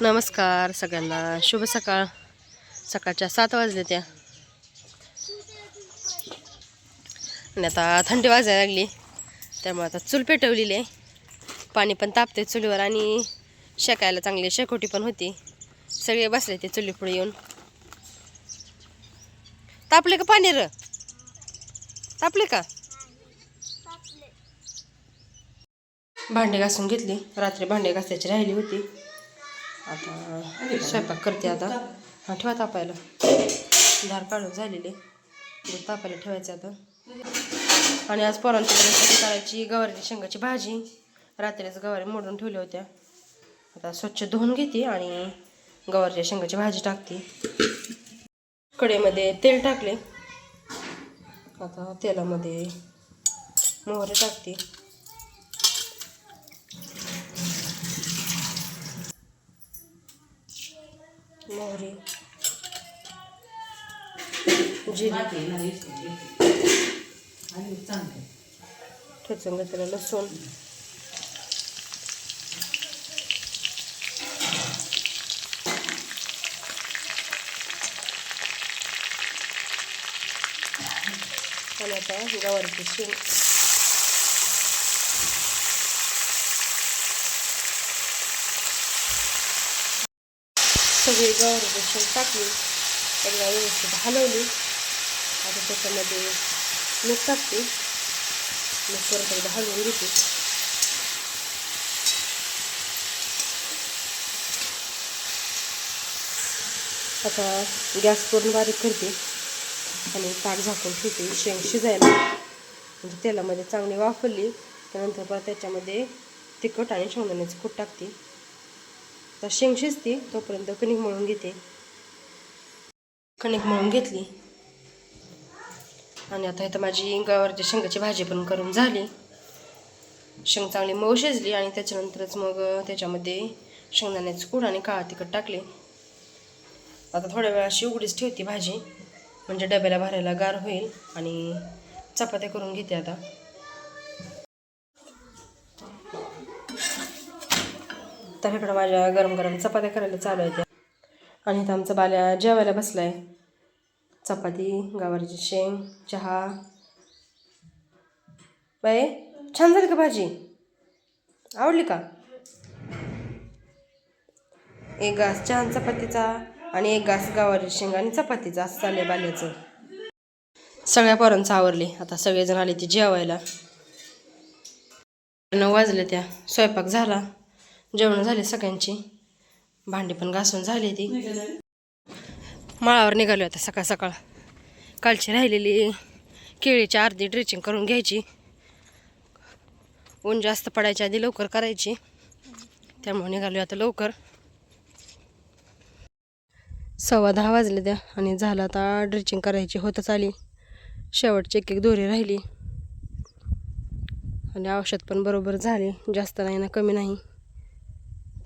नमस्कार सगळ्यांना. शुभ सकाळ. सकाळच्या सात वाजले त्या. आणि आता थंडी वाजायला लागली. त्यामुळे आता चूल पेटवलेली आहे. पाणी पण तापते चुलीवर आणि शेकायला चांगली शेकोटी पण होती. सगळे बसले ते चुली पुढे येऊन. तापले का पाणी र? तापले का? भांडे घासून घेतली. रात्री भांडे घासायची राहिली होती. आता स्वयंपाक करते आता. हां ठेवा तापायला. धार काढून झालेले. तापायला ठेवायचं आता. आणि आज पोरांच्या करायची गवारीची शेंगाची भाजी. रात्रीच गवारी मोडून ठेवल्या होत्या. आता स्वच्छ धुवून घेते आणि गवारीच्या शेंगाची भाजी टाकते. कढईमध्ये तेल टाकले. आता तेलामध्ये मोहरे टाकते. मोहरी जिरे ठेचून घेतलेलं लसूण आणि आता गवारीची शेंग सगळी गवारीची शेंग टाकली. एकदा व्यवस्थित हलवली. आता त्याच्यामध्ये मीठ टाकते. मग परत एकदा हलवून घेते. आता गॅस करून बारीक करते. आणि ताक झाकून ठेवते. शेंग शिजायला. म्हणजे तेलामध्ये चांगली वाफरली त्यानंतर परत त्याच्यामध्ये तिखट आणि शेंगदाण्याचं कूट टाकते. तर शेंग शिजते तोपर्यंत कणिक मळून घेते. कणिक मळून घेतली. आणि आता इथं माझी गवारच्या शेंगाची भाजी पण करून झाली. शेंग चांगली मऊ शिजली आणि त्याच्यानंतरच मग त्याच्यामध्ये शेंगदाण्याचं कूड आणि काळा तिखट टाकले. आता थोड्या वेळा अशी उघडीच ठेवते भाजी. म्हणजे डब्याला भरायला गार होईल आणि चपात्या करून घेते आता. तर इकडं माझ्या गरम गरम चपात्या करायला चालू आहे आणि इथं आमचा बाल्या जेवायला बसलाय. चपाती गावारीची शेंग चहा. बाय छान झाली का भाजी? आवडली का? एक घास चहा चपातीचा आणि एक घास गावारी शेंग आणि चपातीचा. असं चाललंय बाल्याचं. सगळ्या पोरांचं आवरले. आता सगळेजण आले ते जेवायला. नऊ वाजले त्या. स्वयंपाक झाला. जेवण झाले सगळ्यांची. भांडी पण घासून झाली ती. माळावर निघालो आता सकाळ सकाळ. कालची राहिलेली केळीची अर्धी ड्रेचिंग करून घ्यायची. ऊन जास्त पडायच्या आधी लवकर करायची. त्यामुळे निघालो आता लवकर. सव्वा दहा वाजले त्या आणि झालं आता ड्रेचिंग करायची होतच आली. शेवटची एक एक दोरी राहिली. आणि औषध पण बरोबर झाले जास्त नाही ना कमी नाही.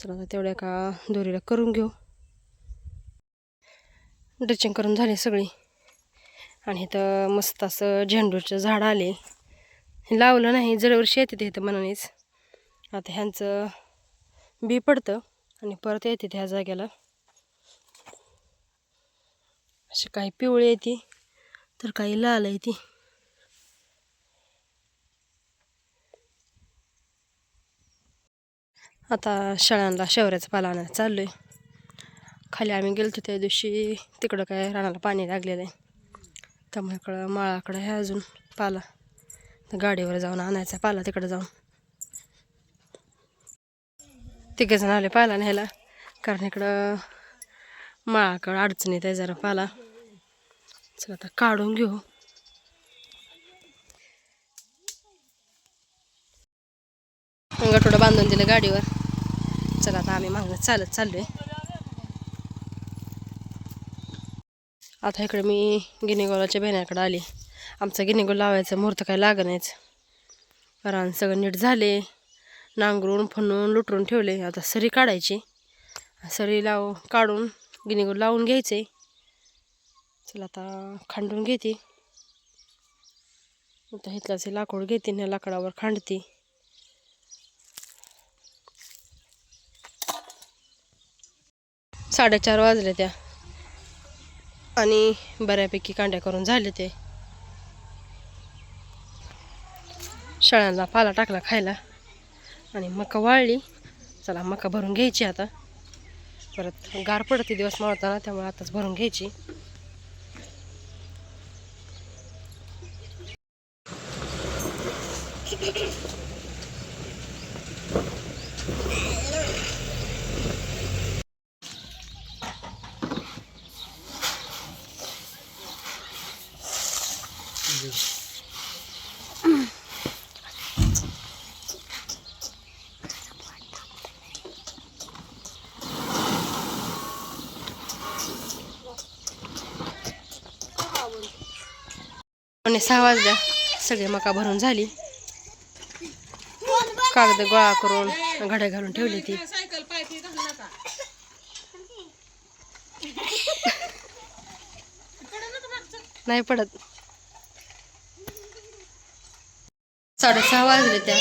तर आता तेवढ्या का दोरीला करून घेऊ. ड्रेचिंग करून झाले सगळी. आणि इथं मस्त असं झेंडूचं झाड आले. हे लावलं नाही जरवर्षी येते ते इथं मनानेच. आता ह्यांचं बी पडतं आणि परत येते ह्या जाग्याला अशी काही पिवळी येते तर काही लाल येते आता शाळांना शेवऱ्याचा पाला आणायला चाललो आहे खाली आम्ही गेलो त्या दिवशी. तिकडं काय रानाला पाणी लागलेलं आहे. त्यामुळे इकडं माळाकडं आहे अजून पाला. तर गाडीवर जाऊन आणायचा पाला तिकडं जाऊन. तिघेजण आले पाला न्यायला. कारण इकडं माळाकडं अडचण येत आहे जरा पाला. चला आता काढून घेऊ. गटोडं बांधून दिलं गाडीवर. चला आता आम्ही मागणं चालत चाललोय. आता इकडे मी गिनेगोलाच्या बहिण्याकडे आले. आमचा गिनेगोल लावायचा मुहूर्त काही नाहीच रान सगळं नीट झाले. नांगरून फणून लुटून ठेवले. आता सरी काढायची. सरी लाव काढून गिनेगोल लावून घ्यायचे. चला आता खांडून घेते. आता इथलाच हे लाकूड घेते ना लाकडावर खांडते. साडेचार वाजले त्या. आणि बऱ्यापैकी कांड्या करून झाले ते. शाळांना पाला टाकला खायला. आणि मका वाळली. चला मका भरून घ्यायची आता. परत गार पडते दिवस मावळताना त्यामुळे आताच भरून घ्यायची. आणि सहा वाजल्या. सगळे मका भरून झाली. कागद गोळा करून घड्या घालून ठेवली ती. नाही पडत. साडेसहा वाजले त्या.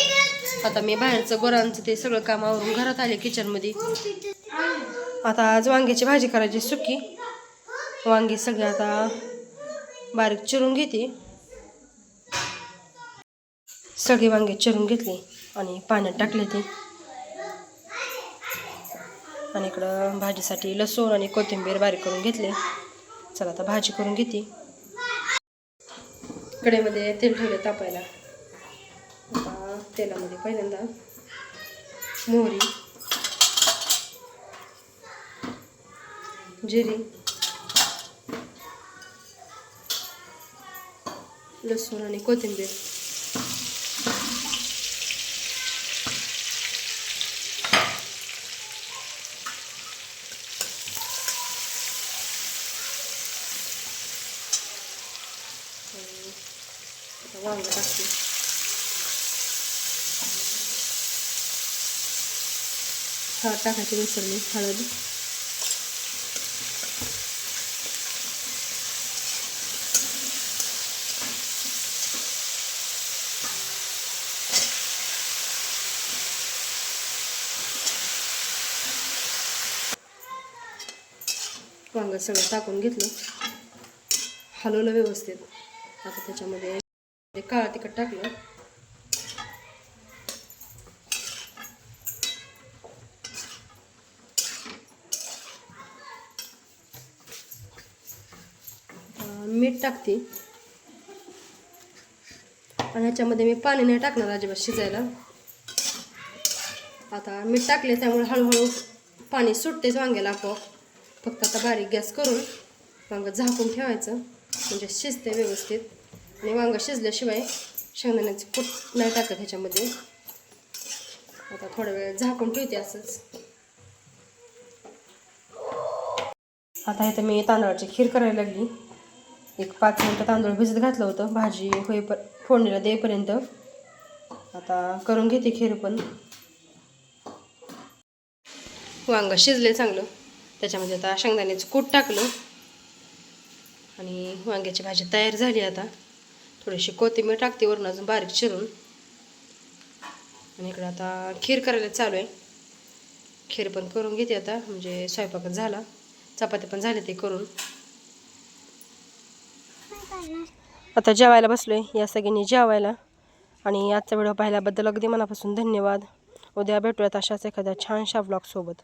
आता मी बाहेरचं गुरांचं ते सगळं काम आवरून घरात आले किचनमध्ये. आता आज वांग्याची भाजी करायची सुकी. वांगी सगळी आता बारीक चिरून घेते. सगळी वांगे चिरून घेतली आणि पाण्यात टाकले ते. आणि इकडं भाजीसाठी लसूण आणि कोथिंबीर बारीक करून घेतले. चला आता भाजी करून घेते. कडेमध्ये तेल ठेवले तापायला. आता तेलामध्ये पहिल्यांदा मोहरी जिरी लसूण आणि कोथिंबीर आता वांग टाकते हळद टाकायची विसरली हळद वांग सगळं टाकून घेतलं. हलवलं व्यवस्थित. आता त्याच्यामध्ये ते काळं तिखट टाकलं. मीठ टाकते. आणि ह्याच्यामध्ये मी पाणी नाही टाकणार अजिबात शिजायला. आता मीठ टाकले त्यामुळे हळूहळू पाणी सुटतेच वांग्याला आपोआप. फक्त आता बारीक गॅस करून वांग झाकून ठेवायचं. म्हणजे शिजते व्यवस्थित. आणि वांगं शिजल्याशिवाय शेंगदाण्याचं कूट नाही टाकत ह्याच्यामध्ये. आता थोडा वेळ झाकून ठेवते असंच. आता इथं मी तांदळाची खीर करायला लागली. एक पाच मिनटं तांदूळ भिजत घातलं होतं. भाजी होईप फोडणीला देईपर्यंत. आता करून घेते खीर पण. वांग शिजले चांगलं. त्याच्यामध्ये आता शेंगदाण्याचं कूट टाकलं. आणि वांग्याची भाजी तयार झाली आता. थोडीशी कोथिंबीर टाकते वरून अजून बारीक चिरून. आणि इकडं आता खीर करायला चालू आहे. खीर पण करून घेते आता म्हणजे स्वयंपाकच झाला. चपाती पण झाली ते करून. आता जेवायला बसलोय या सगळ्यांनी जेवायला. आणि आजचा व्हिडिओ पाहिल्याबद्दल अगदी मनापासून धन्यवाद. उद्या भेटूयात अशाच एखाद्या छानशा ब्लॉगसोबत